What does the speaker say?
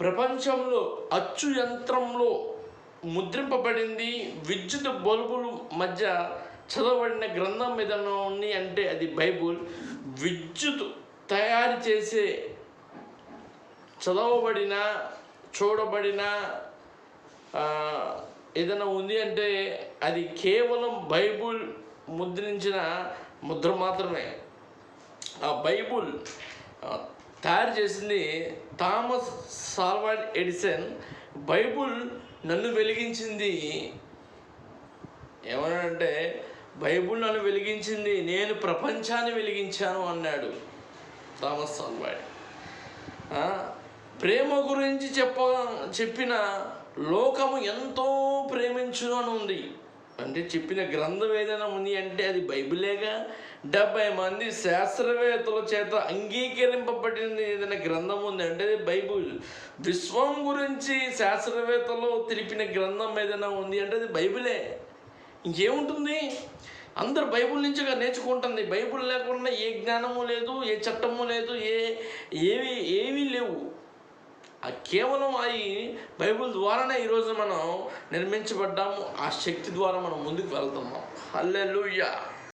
ప్రపంచంలో అచ్చు యంత్రంలో ముద్రింపబడింది విద్యుత్ బల్బులు మధ్య చదవబడిన గ్రంథం ఏదైనా ఉంది అంటే అది బైబుల్. విద్యుత్ తయారు చేసే చదవబడిన చూడబడిన ఏదైనా ఉంది అంటే అది కేవలం బైబుల్ ముద్రించిన ముద్ర మాత్రమే. ఆ బైబుల్ తయారు చేసింది థామస్ సాల్వాడ్ ఎడిసన్. బైబుల్ నన్ను వెలిగించింది. ఏమన్నాడంటే బైబుల్ నన్ను వెలిగించింది నేను ప్రపంచాన్ని వెలిగించాను అన్నాడు థామస్ సాల్వాడ్ ప్రేమ గురించి చెప్ప చెప్పిన లోకము ఎంతో ప్రేమించును అని ఉంది. అంటే చెప్పిన గ్రంథం ఏదైనా ఉంది అంటే అది బైబిలేగా? డెబ్బై మంది శాస్త్రవేత్తల చేత అంగీకరింపబడింది ఏదైనా గ్రంథం ఉంది అంటే అది బైబుల్. విశ్వం గురించి శాస్త్రవేత్తలు తెలిపిన గ్రంథం ఏదైనా ఉంది అంటే అది బైబిలే. ఇంకేముంటుంది? అందరు బైబుల్ నుంచి నేర్చుకుంటుంది. బైబుల్ లేకుండా ఏ జ్ఞానము లేదు ఏ చట్టము లేదు ఏ ఏవి ఏమీ లేవు. ఆ కేవలం అవి బైబుల్ ద్వారానే ఈరోజు మనం నిర్మించబడ్డాము. ఆ శక్తి ద్వారా మనం ముందుకు వెళ్తున్నాం. హల్లెలూయా.